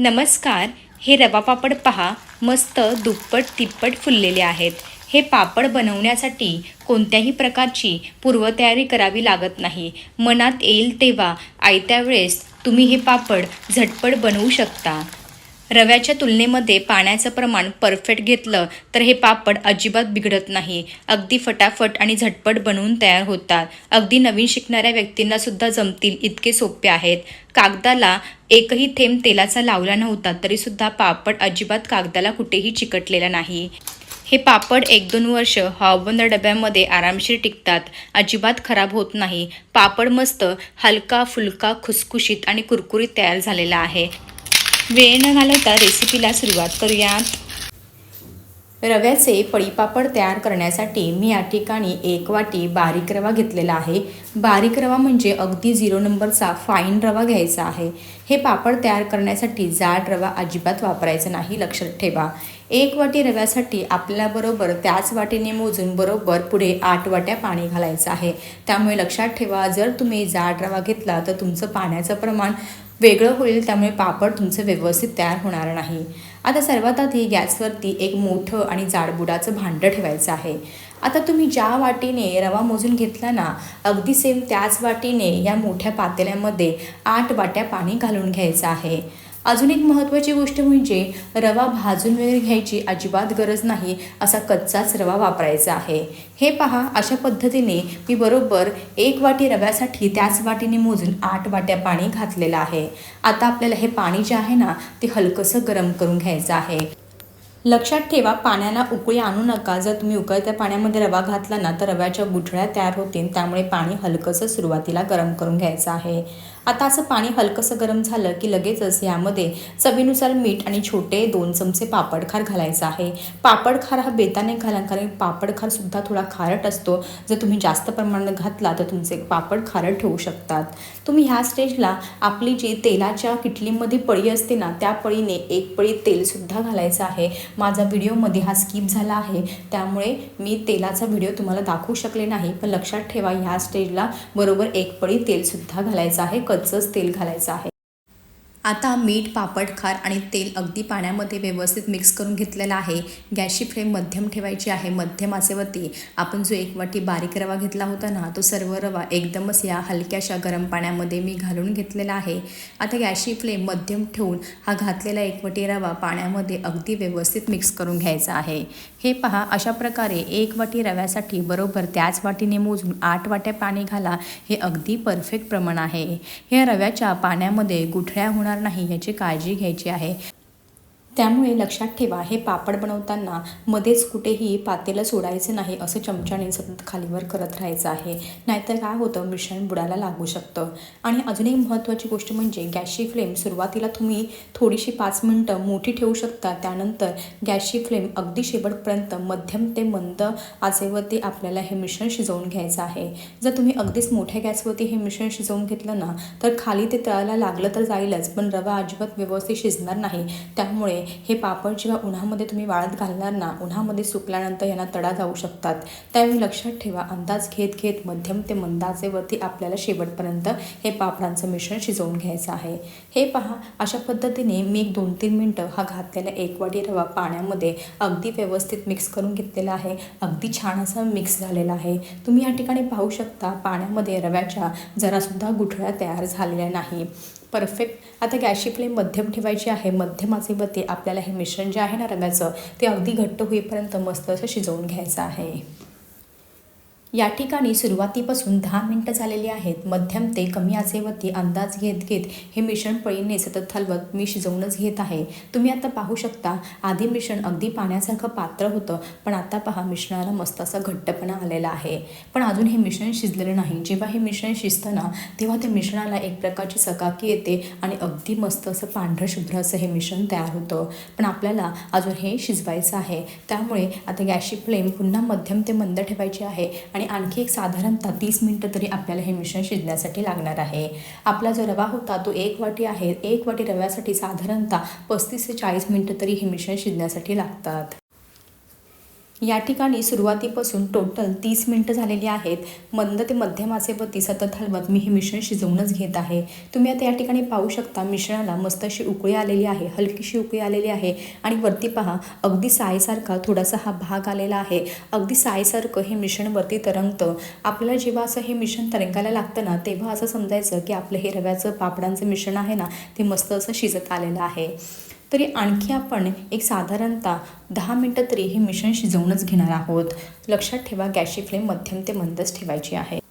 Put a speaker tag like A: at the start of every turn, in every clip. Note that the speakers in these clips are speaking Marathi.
A: नमस्कार. हे रवा पापड पहा. मस्त दुप्पट तिप्पट फुललेले आहेत. हे पापड बनवण्यासाठी कोणत्याही प्रकारची पूर्वतयारी करावी लागत नाही. मनात येईल तेव्हा आयत्या वेळेस तुम्ही हे पापड झटपट बनवू शकता. रव्याच्या तुलनेमध्ये पाण्याचं प्रमाण परफेक्ट घेतलं तर हे पापड अजिबात बिघडत नाही. अगदी फटाफट आणि झटपट बनवून तयार होतात. अगदी नवीन शिकणाऱ्या व्यक्तींना सुद्धा जमतील इतके सोपे आहेत. कागदाला एकही थेंब तेलाचा लावला नव्हता तरीसुद्धा पापड अजिबात कागदाला कुठेही चिकटलेला नाही. हे पापड एक दोन वर्ष हॉबंद डब्यामध्ये आरामशीर टिकतात. अजिबात खराब होत नाही. पापड मस्त हलका फुलका खुसखुशीत आणि कुरकुरीत तयार झालेला आहे. वेळ न घालवता रेसिपीला सुरुवात करूयात. रव्याचे पळीपापड तयार करण्यासाठी मी या ठिकाणी एक वाटी बारीक रवा घेतलेला आहे. बारीक रवा म्हणजे अगदी झिरो नंबरचा फाईन रवा घ्यायचा आहे. हे पापड तयार करण्यासाठी जाड रवा अजिबात वापरायचा नाही लक्षात ठेवा. एक वाटी रव्यासाठी आपल्याबरोबर त्याच वाटीने मोजून बरोबर पुढे आठ वाट्या पाणी घालायचं आहे. त्यामुळे लक्षात ठेवा जर तुम्ही जाड रवा घेतला तर तुमचं पाण्याचं प्रमाण वेगळं होईल त्यामुळे पापड तुमचं व्यवस्थित तयार होणार नाही. आता सर्वात आधी गॅसवरती एक मोठं आणि जाडबुडाचं भांडं ठेवायचं आहे. आता तुम्ही ज्या वाटीने रवा मोजून घेतला ना अगदी सेम त्याच वाटीने या मोठ्या पातेल्यामध्ये आठ वाट्या पाणी घालून घ्यायचं आहे. अजून एक महत्त्वाची गोष्ट म्हणजे रवा भाजून वगैरे घ्यायची अजिबात गरज नाही असा कच्चाच रवा वापरायचा आहे. हे पहा अशा पद्धतीने मी बरोबर एक वाटी रव्यासाठी त्याच वाटीने मोजून आठ वाट्या पाणी घातलेलं आहे. आता आपल्याला हे पाणी जे आहे ना ते हलकंसं गरम करून घ्यायचं आहे. लक्षात ठेवा पाण्याला उकळी आणू नका. जर तुम्ही उकळत्या पाण्यामध्ये रवा घातला ना तर रव्याच्या गुठळ्या तयार होतील. त्यामुळे पाणी हलकंसं सुरुवातीला गरम करून घ्यायचं आहे. आता असं पाणी हलकंसं गरम झालं की लगेचच यामध्ये चवीनुसार मीठ आणि छोटे दोन चमचे पापडखार घालायचा आहे. पापडखार हा बेताने घाला कारण पापडखारसुद्धा थोडा खारट असतो. जर तुम्ही जास्त प्रमाणात घातला तर तुमचे पापड खारट ठेवू शकतात. तुम्ही ह्या स्टेजला आपली जी तेलाच्या किटलीमध्ये पळी असते ना त्या पळीने एक पळी तेलसुद्धा घालायचं आहे. माझा व्हिडिओमध्ये हा स्किप झाला आहे. त्यामुळे मी तेलाचा व्हिडिओ तुम्हाला दाखवू शकले नाही. पण लक्षात ठेवा ह्या स्टेजला बरोबर एक पळी तेलसुद्धा घालायचं आहे. कच्चंच तेल घालायचं आहे. आता मीठ पापड खार आणि तेल अगदी पाण्यामध्ये व्यवस्थित मिक्स करून घेतलेलं आहे. गॅसची फ्लेम मध्यम ठेवायची आहे. मध्यम आचेवरती आपण जो एक वाटी बारीक रवा घेतला होता ना तो सर्व रवा एकदमच या हलक्याशा गरम पाण्यामध्ये मी घालून घेतलेला आहे. आता गॅसची फ्लेम मध्यम ठेवून हा घातलेला एक वाटी रवा पाण्यामध्ये अगदी व्यवस्थित मिक्स करून घ्यायचा आहे. हे पहा अशा प्रकारे एक वाटी रव्यासाठी बरोबर त्याच वाटीने मोजून आठ वाट्या पाणी घाला हे अगदी परफेक्ट प्रमाण आहे. या रव्याच्या पाण्यामध्ये गुठळ्या होणार नाही याची काळजी घ्यायची आहे. त्यामुळे लक्षात ठेवा हे पापड बनवताना मध्येच कुठेही पातेलं सोडायचं नाही असं चमच्याने सतत खालीवर करत राहायचं आहे. नाहीतर काय होतं मिश्रण बुडायला लागू शकतं. आणि अजून एक महत्त्वाची गोष्ट म्हणजे गॅसची फ्लेम. सुरुवातीला तुम्ही थोडीशी पाच मिनटं मोठी ठेवू शकता. त्यानंतर गॅसची फ्लेम अगदी शेवटपर्यंत मध्यम ते मंद आचेवरती आपल्याला हे मिश्रण शिजवून घ्यायचं आहे. जर तुम्ही अगदीच मोठ्या गॅसवरती हे मिश्रण शिजवून घेतलं ना तर खाली ते तळायला लागलं तर जाईलच. पण रवा अजिबात व्यवस्थित शिजणार नाही. त्यामुळे हे पापड जेव्हा उन्हामध्ये तुम्ही वाळत घालणार ना उन्हामध्ये सुकल्यानंतर यांना तडा जाऊ शकतात. त्यावेळी लक्षात ठेवा अंदाज घेत घेत मध्यम ते मंदाजेवरती आपल्याला शेवटपर्यंत हे पापडांचं मिश्रण शिजवून घ्यायचं आहे. हे पहा अशा पद्धतीने मी एक दोन तीन मिनटं हा घातलेला एक वाटी रवा पाण्यामध्ये अगदी व्यवस्थित मिक्स करून घेतलेला आहे. अगदी छान असा मिक्स झालेला आहे. तुम्ही या ठिकाणी पाहू शकता पाण्यामध्ये रव्याच्या जरासुद्धा गुठळ्या तयार झालेल्या नाही. परफेक्ट आता गॅसची फ्लेम मध्यम ठेवायची आहे. मध्यम आचेवरती आपल्याला हे मिश्रण जे आहे ना रव्याचं ते अगदी घट्ट होईपर्यंत मस्त असं शिजवून घ्यायचं आहे. या ठिकाणी सुरुवातीपासून दहा मिनटं झालेली आहेत. मध्यम ते कमी आचेवरती अंदाज घेत घेत हे मिश्रण पळीने सतत हलवत मी शिजवूनच घेत आहे. तुम्ही आता पाहू शकता आधी मिश्रण अगदी पाण्यासारखं पात्र होतं पण आता पहा मिश्रणाला मस्त असा घट्टपणा आलेला आहे. पण अजून हे मिश्रण शिजलेलं नाही. जेव्हा हे मिश्रण शिजतं ना तेव्हा ते मिश्रणाला एक प्रकारची सकाकी येते आणि अगदी मस्त असं पांढरं शुभ्र असं हे मिश्रण तयार होतं. पण आपल्याला अजून हे शिजवायचं आहे. त्यामुळे आता गॅसची फ्लेम पुन्हा मध्यम ते मंद ठेवायची आहे आणि आणखी एक साधारणतः तीस मिनटं तरी आपल्याला हे मिश्रण शिजण्यासाठी लागणार आहे. आपला जो रवा होता तो एक वाटी आहे. एक वाटी रव्यासाठी साधारणतः पस्तीस ते चाळीस मिनटं तरी हे मिश्रण शिजण्यासाठी लागतात. या ठिकाणी सुरुवातीपासून टोटल तीस मिनटं झालेली आहेत. मंद ते मध्यम आचेवरती सतत हलवत मी हे मिश्रण शिजवूनच घेत आहे. तुम्ही आता या ठिकाणी पाहू शकता मिश्रणाला मस्त अशी उकळी आलेली आहे हलकीशी उकळी आलेली आहे. आणि वरती पहा अगदी सायसारखा थोडासा हा भाग आलेला आहे. अगदी सायसारखं हे मिश्रण वरती तरंगतं. आपल्याला जेव्हा असं हे मिश्रण तरंगायला लागतं ना तेव्हा असं समजायचं की आपलं हे रव्याचं पापडांचं मिश्रण आहे ना ते मस्त असं शिजत आलेलं आहे. तरी आणखी आपण एक साधारणतः दहा मिनटं तरी हे मिश्रण शिजवूनच घेणार आहोत. लक्षात ठेवा गॅसची फ्लेम मध्यम ते मंदच ठेवायची आहे.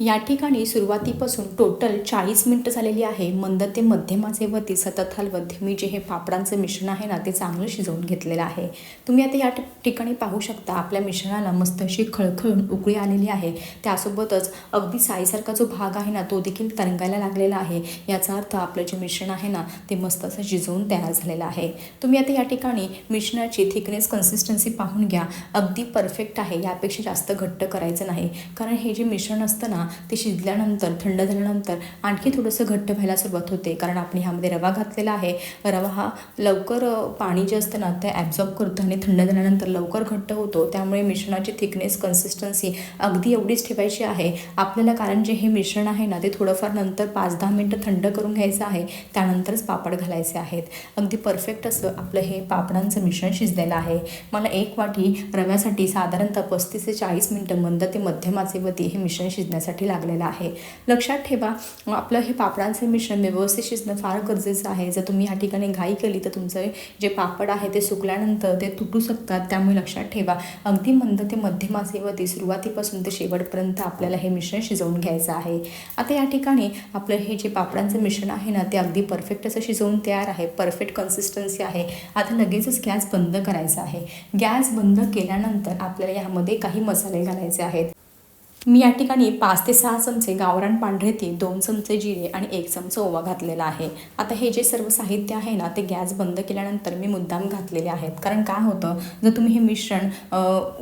A: या ठिकाणी सुरुवातीपासून टोटल चाळीस मिनटं झालेली आहे. मंद ते मध्यमाचे आचेवरती सतत हलवत मी जे हे पापडांचं मिश्रण आहे ना ते चांगलं शिजवून घेतलेलं आहे. तुम्ही आता या ठिकाणी पाहू शकता आपल्या मिश्रणाला मस्त अशी खळखळून उकळी आलेली आहे. त्यासोबतच अगदी साईसारखा जो भाग आहे ना तो देखील तरंगायला लागलेला आहे. याचा अर्थ आपलं जे मिश्रण आहे ना ते मस्त असं शिजवून तयार झालेलं आहे. तुम्ही आता या ठिकाणी मिश्रणाची थिकनेस कन्सिस्टन्सी पाहून घ्या. अगदी परफेक्ट आहे यापेक्षा जास्त घट्ट करायचं नाही. कारण हे जे मिश्रण असतं ना ते शिजल्यानंतर थंड झाल्यानंतर आणखी थोडंसं घट्ट व्हायला सुरुवात होते. कारण आपण ह्यामध्ये रवा घातलेला आहे. रवा हा लवकर पाणी जे असतं ना ते ॲब्झॉर्ब करतो आणि थंड झाल्यानंतर लवकर घट्ट होतो. त्यामुळे मिश्रणाची थिकनेस कन्सिस्टन्सी अगदी एवढीच ठेवायची आहे. आपल्याला कारण जे हे मिश्रण आहे ना ते थोडंफार नंतर पाच दहा मिनटं थंड करून घ्यायचं आहे. त्यानंतरच पापड घालायचे आहेत. अगदी परफेक्ट असं आपलं हे पापडांचं मिश्रण शिजलेलं आहे. मला एक वाटी रव्यासाठी साधारणतः पस्तीस ते चाळीस मिनटं मंद ते मध्यम आचेवरती हे मिश्रण शिजण्यासाठी लागलेला आहे. लक्षात ठेवा आपलं हे पापडांचे मिश्रण व्यवस्थित शिजणं फार गरजेचं आहे. जर तुम्ही या ठिकाणी घाई केली तर तुमचं जे पापड आहे ते सुकल्यानंतर ते तुटू शकतात त्यामुळे लक्षात ठेवा. अगदी मंद ते मध्यम आचेवरती सुरुवातीपासून ते शेवटपर्यंत आपल्याला हे मिश्रण शिजवून घ्यायचं आहे. आता या ठिकाणी आपलं हे जे पापडांचं मिश्रण आहे ना ते अगदी परफेक्ट असं शिजवून तयार आहे. परफेक्ट कन्सिस्टन्सी आहे. आता लगेचच गॅस बंद करायचा आहे. गॅस बंद केल्यानंतर आपल्याला यामध्ये काही मसाले घालायचे आहेत. मी या ठिकाणी पाच ते सहा चमचे गावरान पांढरे ती दोन चमचे जिरे आणि एक चमचा ओवा घातलेला आहे. आता हे जे सर्व साहित्य आहे ना ते गॅस बंद केल्यानंतर मी मुद्दाम घातलेले आहेत. कारण काय होतं? जर तुम्ही हे मिश्रण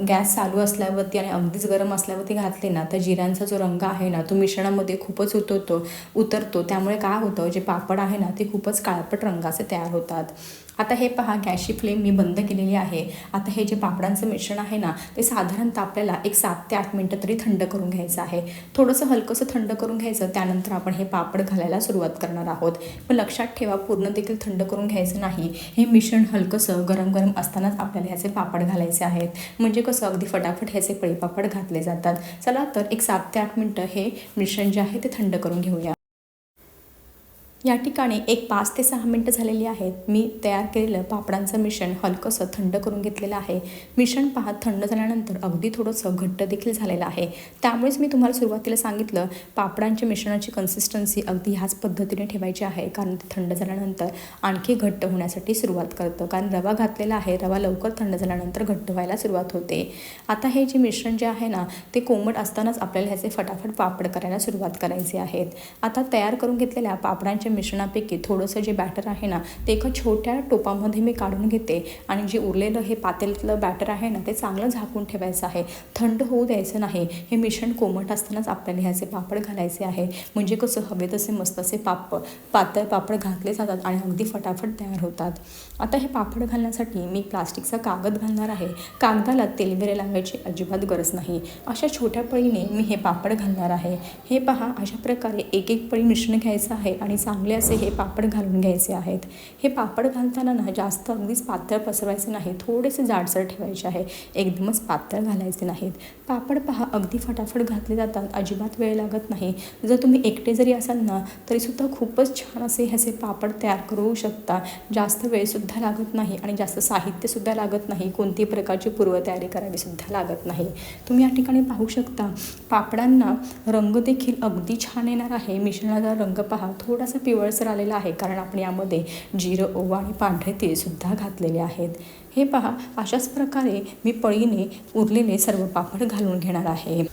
A: गॅस चालू असल्यावरती आणि अगदीच गरम असल्यावरती घातले ना तर जिऱ्यांचा जो रंग आहे ना तो मिश्रणामध्ये खूपच उतरतो उतरतो. त्यामुळे काय होतं? जे पापड आहे ना ते खूपच काळपट रंगाचे तयार होतात. आता हे पहा गॅसची फ्लेम मी बंद केलेली आहे. आता हे जे पापडांचं मिश्रण आहे ना ते साधारणतः आपल्याला एक सात ते आठ मिनटं तरी थंड करून घ्यायचं आहे. थोडंसं हलकंसं थंड करून घ्यायचं त्यानंतर आपण हे पापड घालायला सुरुवात करणार आहोत. पण लक्षात ठेवा पूर्ण देखील थंड करून घ्यायचं नाही. हे मिश्रण हलकंसं गरम गरम असतानाच आपल्याला ह्याचे पापड घालायचे आहेत. म्हणजे कसं अगदी फटाफट ह्याचे पळीपापड घातले जातात. चला तर एक सात ते आठ मिनटं हे मिश्रण जे आहे ते थंड करून घेऊया. या ठिकाणी एक पाच ते सहा मिनटं झालेली आहेत. मी तयार केलेलं पापडांचं मिश्रण हलकंसं थंड करून घेतलेलं आहे. मिश्रण पाहत थंड झाल्यानंतर अगदी थोडंसं घट्ट देखील झालेलं आहे. त्यामुळेच मी तुम्हाला सुरुवातीला सांगितलं पापडांच्या मिश्रणाची कन्सिस्टन्सी अगदी ह्याच पद्धतीने ठेवायची आहे कारण ते थंड झाल्यानंतर आणखी घट्ट होण्यासाठी सुरुवात करतं. कारण रवा घातलेला आहे रवा लवकर थंड झाल्यानंतर घट्ट व्हायला सुरुवात होते. आता हे जे मिश्रण जे आहे ना ते कोमट असतानाच आपल्याला ह्याचे फटाफट पापड करायला सुरुवात करायची आहेत. आता तयार करून घेतलेल्या पापडांच्या मिश्रणापैकी थोडंसं जे बॅटर आहे ना ते एका छोट्या टोपामध्ये मी काढून घेते. आणि जे उरलेलं हे पातेल्यातलं बॅटर आहे ना ते चांगलं झाकून ठेवायचं आहे. थंड होऊ द्यायचं नाही. हे मिश्रण कोमट असतानाच आपल्याला ह्याचे पापड घालायचे आहे. म्हणजे कसं हवे तसे मस्त असे पापड पातळ पापड घातले जातात आणि अगदी फटाफट तयार होतात. आता हे पापड घालण्यासाठी मी प्लास्टिकचा कागद घालणार आहे. कागदाला तेलबिरे लावायची अजिबात गरज नाही. अशा छोट्या पळीने मी हे पापड घालणार आहे. हे पहा अशा प्रकारे एक एक पळी मिश्रण घ्यायचं आहे आणि चांगलं असे हे पापड घालून घ्यायचे आहेत. हे पापड घालताना ना जास्त अगदीच पातळ पसरवायचे नाही. थोडेसे जाडसर ठेवायचे आहे. एकदमच पातळ घालायचे नाहीत. पापड पहा अगदी फटाफट घातले जातात. अजिबात वेळ लागत नाही. जर तुम्ही एकटे जरी असाल ना तरीसुद्धा खूपच छान असे ह्याचे पापड तयार करू शकता. जास्त वेळसुद्धा लागत नाही आणि जास्त साहित्यसुद्धा लागत नाही. कोणतीही प्रकारची पूर्वतयारी करावीसुद्धा लागत नाही. तुम्ही या ठिकाणी पाहू शकता पापडांना रंग देखील अगदी छान येणार आहे. मिश्रणाचा रंग पहा. थोडासा पिवळसर आलेला आहे. कारण आपण यामध्ये जिरं ओवा आणि पांढरे तेलसुद्धा घातलेले आहेत. हे पहा अशाच प्रकारे मी पळीने उरलेले सर्व पापड घालून घेणार आहे.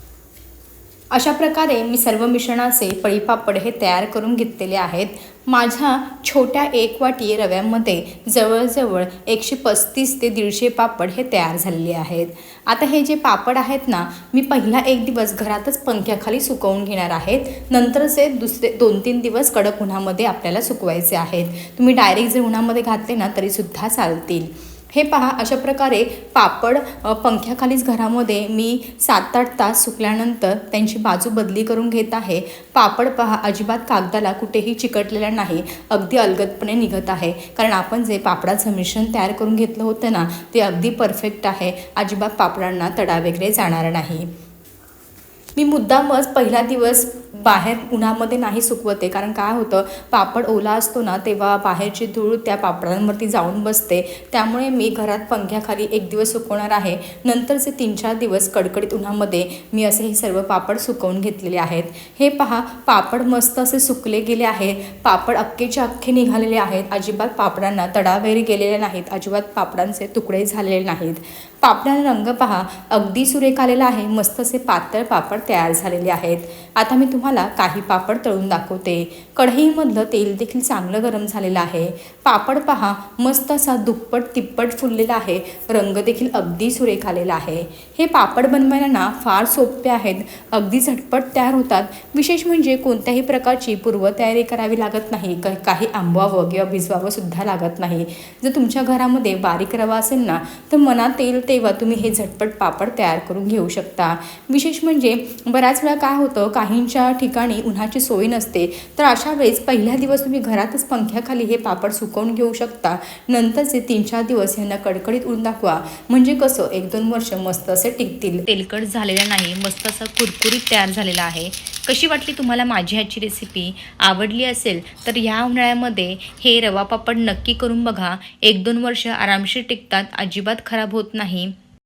A: अशा प्रकारे मी सर्व मिश्रणाचे पळीपापड हे तयार करून घेतलेले आहेत. माझ्या छोट्या एक वाटी रव्यामध्ये जवळजवळ एकशे पस्तीस ते दीडशे पापड हे तयार झालेले आहेत. आता हे जे पापड आहेत ना मी पहिला एक दिवस घरातच पंख्याखाली सुकवून घेणार आहेत. नंतरचे दुसरे दोन तीन दिवस कडक उन्हामध्ये आपल्याला सुकवायचे आहेत. तुम्ही डायरेक्ट जर उन्हामध्ये घातले ना तरीसुद्धा चालतील. हे पहा अशा प्रकारे पापड पंख्याखालीच घरामध्ये मी सात आठ तास सुकल्यानंतर त्यांची बाजू बदली करून घेत आहे. पापड पहा अजिबात कागदाला कुठेही चिकटलेला नाही अगदी अलगदपणे निघत आहे. कारण आपण जे पापडाचं मिश्रण तयार करून घेतलं होतं ना ते अगदी परफेक्ट आहे. अजिबात पापडांना तडा वगैरे जाणार नाही. मी मुद्दामच पहिला दिवस बाहेर उन्हामध्ये नाही सुकवते. कारण काय होतं पापड ओला असतो ना तेव्हा बाहेरची धूळ त्या पापडांवरती जाऊन बसते. त्यामुळे मी घरात पंख्याखाली एक दिवस सुकवणार आहे. नंतरचे तीन चार दिवस कडकडीत उन्हामध्ये मी असे हे सर्व पापड सुकवून घेतलेले आहेत. हे पहा पापड मस्त असे सुकले गेले आहे पापड अख्खेचे अख्खे निघालेले आहेत. अजिबात पापडांना तडा वगैरे गेलेले नाहीत. अजिबात पापडांचे तुकडे झालेले नाहीत. पापडाने रंग पहा. अगदी सुरेख आलेला आहे. मस्त असे पातळ पापड तयार झालेले आहेत. आता मी तुम्हाला काही पापड तळून दाखवते. कढईमधलं तेल देखील चांगलं गरम झालेलं आहे. पापड पहा. मस्त असा दुप्पट तिप्पट फुललेला आहे. रंग देखील अगदी सुरेख आलेला आहे. हे पापड बनवायला ना फार सोपे आहेत. अगदी झटपट तयार होतात. विशेष म्हणजे कोणत्याही प्रकारची पूर्वतयारी करावी लागत नाही. क- काही आंबवावं किंवा भिजवावं सुद्धा लागत नाही. जर तुमच्या घरामध्ये बारीक रवा असेल ना तर मनात ते तेव्हा तुम्ही हे झटपट पापड तयार करून घेऊ शकता. विशेष म्हणजे बऱ्याच वेळा काय होतं काहींच्या ठिकाणी उन्हाची सोय नसते तर अशा वेळेस पहिल्या दिवस तुम्ही घरातच पंख्याखाली हे पापड सुकवून घेऊ शकता. नंतरचे तीन चार दिवस यांना कडकडीत ऊन दाखवा. म्हणजे कसं एक दोन वर्ष मस्त असे टिकतील. तेलकट झालेला नाही मस्त असा कुरकुरीत तयार झालेला आहे. कशी वाटली तुम्हाला माझी ह्याची रेसिपी आवडली असेल तर ह्या उन्हाळ्यामध्ये हे रवा पापड नक्की करून बघा. एक दोन वर्ष आरामशीर टिकतात अजिबात खराब होत नाही.